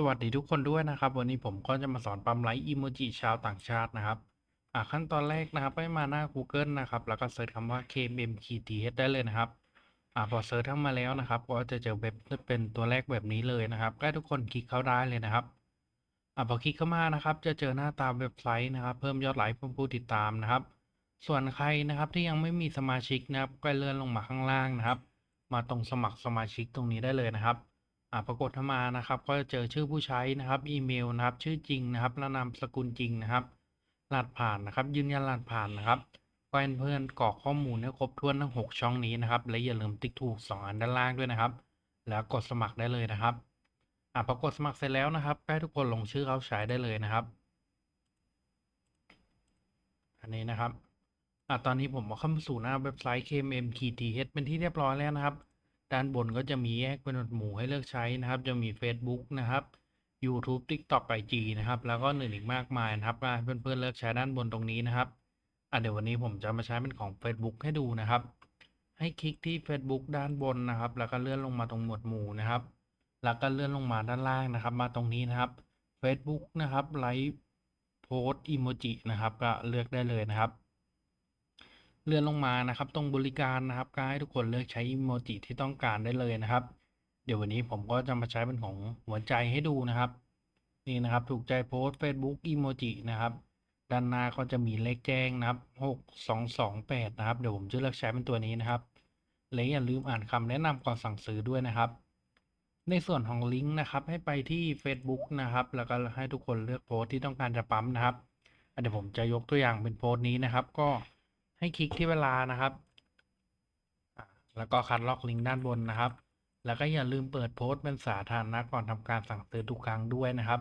สวัสดีทุกคนด้วยนะครับ วันนี้ผมก็จะมาสอนปั๊มไลค์อีโมจิชาวต่างชาตินะครับอ่าขั้นตอนแรกนะครับให้มาหน้า Google นะครับ แล้วก็เซิร์ชคำว่า KMMKTH ได้เลยนะครับอ่าพอเซิร์ชเข้ามาแล้วนะครับ ก็จะเจอเว็บเป็นตัวแรกแบบนี้เลยนะครับก็ให้ทุกคนคลิกเข้าได้เลยนะครับอ่าพอคลิกเข้ามานะครับ จะเจอหน้าตาเว็บไซต์นะครับ เพิ่มยอดไลค์เพิ่มผู้ติดตามนะครับ ส่วนใครนะครับที่ยังไม่มีสมาชิกนะครับก็เลื่อนลงมาข้างล่างนะครับ มาตรงสมัครสมาชิกตรงนี้ได้เลยนะครับ อ่าปรากฏเข้ามานะครับ ก็จะเจอชื่อผู้ใช้นะครับ อีเมลนะครับ ชื่อจริงนะครับและนามสกุลจริงนะครับรหัสผ่านนะครับ ยืนยันรหัสผ่านนะครับก็ให้เพื่อนกรอกข้อมูลให้ครบถ้วนทั้ง 6 ช่องนี้นะครับ และอย่าลืมติ๊กถูก 2 อันด้านล่างด้วยนะครับ แล้วกดสมัครได้เลยนะครับอ่าพอกดสมัครเสร็จแล้วนะครับให้ทุกคนลงชื่อเข้าใช้ได้เลยนะครับ อันนี้นะครับอ่าตอนนี้ผมมาเข้ามาสู่หน้าเว็บไซต์ KMMKTH เป็นที่เรียบร้อยแล้วนะครับ ด้านบนก็จะมีแยกเป็นหมวดหมู่ให้เลือกใช้นะครับ จะมี Facebook นะครับ YouTube TikTok IG นะครับ แล้วก็อื่นอีกมากมายนะครับเพื่อนๆเลือกใช้ด้านบนตรงนี้นะครับอะเดี๋ยววันนี้ผมจะมาใช้เป็นของ Facebook ให้ดูนะครับ ให้คลิกที่ Facebook ด้านบนนะครับ แล้วก็เลื่อนลงมาตรงหมวดหมู่นะครับ แล้วก็เลื่อนลงมาด้านล่างนะครับ มาตรงนี้นะครับ Facebook นะครับไลฟ์โพสอีโมจินะครับ ก็เลือกได้เลยนะครับ เลื่อนลงมานะครับ ตรงบริการนะครับก็ให้ทุกคนเลือกใช้อีโมจิที่ต้องการได้เลยนะครับ เดี๋ยววันนี้ผมก็จะมาใช้เป็นของหัวใจให้ดูนะครับ นี่นะครับถูกใจโพสต์ Facebook อีโมจินะครับ ด้านหน้าก็จะมีเลขแจ้งนะครับหกสองสองแปดนะครับเดี๋ยวผมจะเลือกใช้เป็นตัวนี้นะครับและอย่าลืมอ่านคำแนะนำก่อนสั่งซื้อด้วยนะครับ ในส่วนของลิงก์นะครับ ให้ไปที่ Facebook นะครับ แล้วก็ให้ทุกคนเลือกโพสต์ที่ต้องการจะปั๊มนะครับเดี๋ยวผมจะยกตัวอย่างเป็นโพสต์นี้นะครับ ก็ ให้คลิกที่เวลานะครับ แล้วก็คัดล็อกลิงก์ด้านบนนะครับ แล้วก็อย่าลืมเปิดโพสต์เป็นสาธารณะก่อนทำการสั่งซื้อทุกครั้งด้วยนะครับ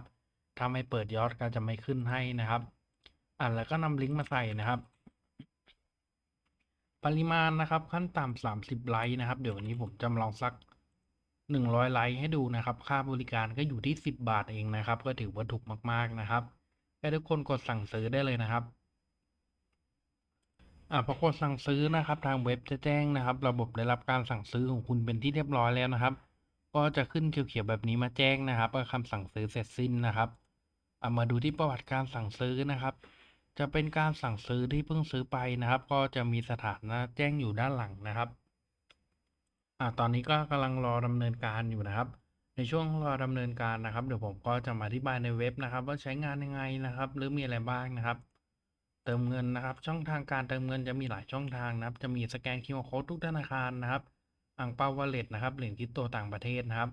ถ้าไม่เปิดยอดก็จะไม่ขึ้นให้นะครับ อะแล้วก็นำลิงก์มาใส่นะครับ ปริมาณนะครับขั้นต่ำสามสิบไลค์นะครับ เดี๋ยววันนี้ผมจะมาลองสักหนึ่งร้อยไลค์ให้ดูนะครับ ค่าบริการก็อยู่ที่สิบบาทเองนะครับ ก็ถือว่าถูกมากๆนะครับให้ทุกคนกดสั่งซื้อได้เลยนะครับ อ่าพอกดสั่งซื้อนะครับทางเว็บจะแจ้งนะครับ ระบบได้รับการสั่งซื้อของคุณเป็นที่เรียบร้อยแล้วนะครับ ก็จะขึ้นเขียวๆแบบนี้มาแจ้งนะครับว่าคำสั่งซื้อเสร็จสิ้นนะครับเอามาดูที่ประวัติการสั่งซื้อนะครับ จะเป็นการสั่งซื้อที่เพิ่งซื้อไปนะครับ ก็จะมีสถานะแจ้งอยู่ด้านหลังนะครับอ่าตอนนี้ก็กำลังรอดำเนินการอยู่นะครับ ในช่วงรอดำเนินการนะครับ เดี๋ยวผมก็จะมาอธิบายในเว็บนะครับ ว่าใช้งานยังไงนะครับ หรือมีอะไรบ้างนะครับ เติมเงินนะครับ ช่องทางการเติมเงินจะมีหลายช่องทางนะครับ จะมีสแกน QR Code ทุกธนาคารนะครับอ่างเปาวอลเล็ตนะครับเหรียญคริปโตต่างประเทศนะครับ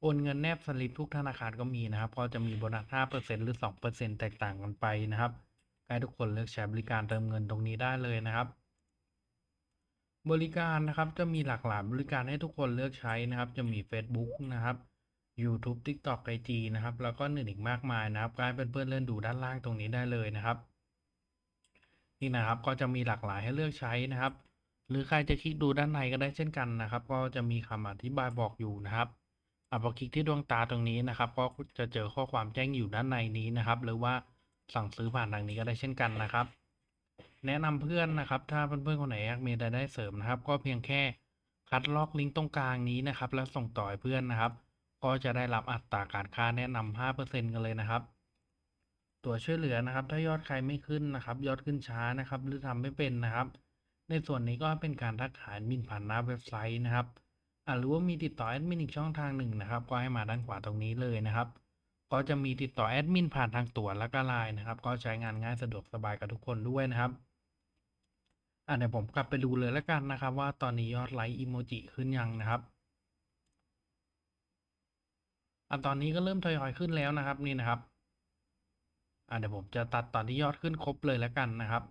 โอนเงินแนบสลิปทุกธนาคารก็มีนะครับ ก็จะมีโบนัส 5%หรือ 2%แตกต่างกันไปนะครับให้ทุกคนเลือกใช้บริการเติมเงินตรงนี้ได้เลยนะครับ บริการนะครับจะมีหลากหลายบริการให้ทุกคนเลือกใช้นะครับ จะมี Facebook นะครับ YouTube TikTok IG นะครับ แล้วก็อื่นอีกมากมายนะครับก็ให้เพื่อนเลื่อนดูด้านล่างตรงนี้ได้เลยนะครับ นี่นะครับก็จะมีหลากหลายให้เลือกใช้นะครับ หรือใครจะคลิกดูด้านในก็ได้เช่นกันนะครับ ก็จะมีคำอธิบายบอกอยู่นะครับอะพอคลิกที่ดวงตาตรงนี้นะครับ ก็จะเจอข้อความแจ้งอยู่ด้านในนี้นะครับ หรือว่าสั่งซื้อผ่านทางนี้ก็ได้เช่นกันนะครับ แนะนำเพื่อนนะครับ ถ้าเพื่อนๆคนไหนอยากมีรายได้เสริมนะครับ ก็เพียงแค่คัดลอกลิงก์ตรงกลางนี้นะครับ แล้วส่งต่อให้เพื่อนนะครับ ก็จะได้รับอัตราการค่าแนะนำ5%กันเลยนะครับ ตัวช่วยเหลือนะครับ ถ้ายอดใครไม่ขึ้นนะครับ ยอดขึ้นช้านะครับ หรือทำไม่เป็นนะครับ ในส่วนนี้ก็เป็นการทักหาแอดมินผ่านหน้าเว็บไซต์นะครับอ่าหรือว่ามีติดต่อแอดมินอีกช่องทางหนึ่งนะครับ ก็ให้มาด้านขวาตรงนี้เลยนะครับ ก็จะมีติดต่อแอดมินผ่านทางตัวและก็ไลน์นะครับ ก็ใช้งานง่ายสะดวกสบายกับทุกคนด้วยนะครับอ่าเดี๋ยวผมกลับไปดูเลยแล้วกันนะครับ ว่าตอนนี้ยอดไลค์อีโมจิขึ้นยังนะครับอะตอนนี้ก็เริ่มทยอยขึ้นแล้วนะครับนี่นะครับ อะเดี๋ยวผมจะตัดตอนที่ยอดขึ้นครบเลยแล้วกันนะครับ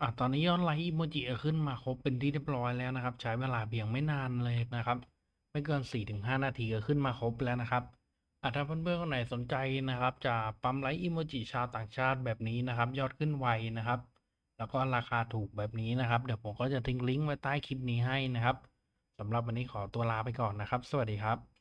อะตอนนี้ยอดไลค์อีโมจิขึ้นมาครบเป็นที่เรียบร้อยแล้วนะครับ ใช้เวลาเพียงไม่นานเลยนะครับ ไม่เกิน 4-5 นาทีก็ขึ้นมาครบแล้วนะครับอะถ้าเพื่อนๆคนไหนสนใจนะครับ จะปั๊มไลค์อีโมจิชาวต่างชาติแบบนี้นะครับ ยอดขึ้นไวนะครับ แล้วก็ราคาถูกแบบนี้นะครับ เดี๋ยวผมก็จะทิ้งลิงก์ไว้ใต้คลิปนี้ให้นะครับสำหรับวันนี้ขอตัวลาไปก่อนนะครับ สวัสดีครับ